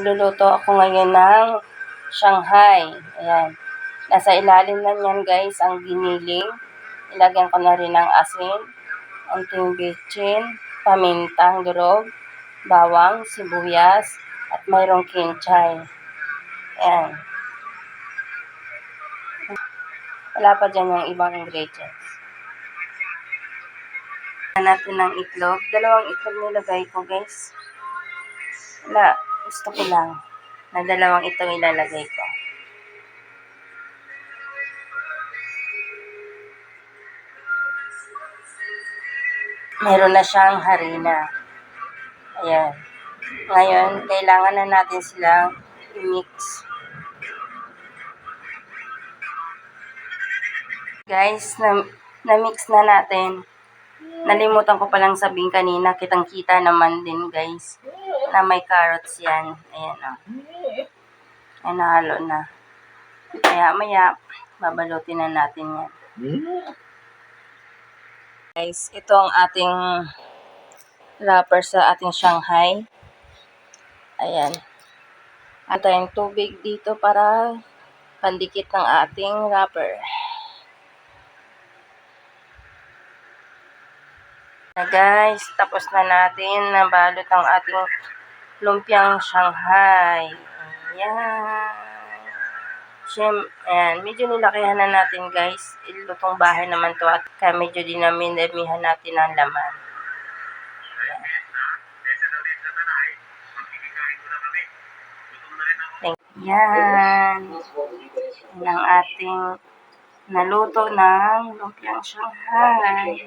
Luluto ako ngayon ng Shanghai. Ayan. Nasa ilalim na niyan guys ang giniling. Ilagyan ko na rin ng asin, unting bitchin, pamintang durog, bawang, sibuyas, at mayroong kinchay. Ayan. Wala pa dyan yung ibang ingredients. Natin ng itlog. Dalawang itlog nilagay ko guys. Wala, gusto ko lang na dalawang itong ilalagay ko. Meron na siyang harina. Ayan. Ngayon, kailangan na natin silang i-mix. Guys, na, na-mix na natin. Nalimutan ko palang sabihin kanina, kitang-kita naman din guys, na may carrots yan. Ayan o. Ay, nahalo na. Kaya maya, babalutin na natin yan. Guys, ito ang ating wrapper sa ating Shanghai. Ayan. At tayong tubig dito para pandikit ng ating wrapper. Na guys, tapos na natin nabalot ang ating lumpiang Shanghai. Ayan. Siyem, ayan, medyo nilakihan na natin guys. Ilutong bahay naman to at kaya medyo dinaminamihan natin ang laman. Ayan. Thank- Yan. Yan ang ating naluto ng lumpiang Shanghai.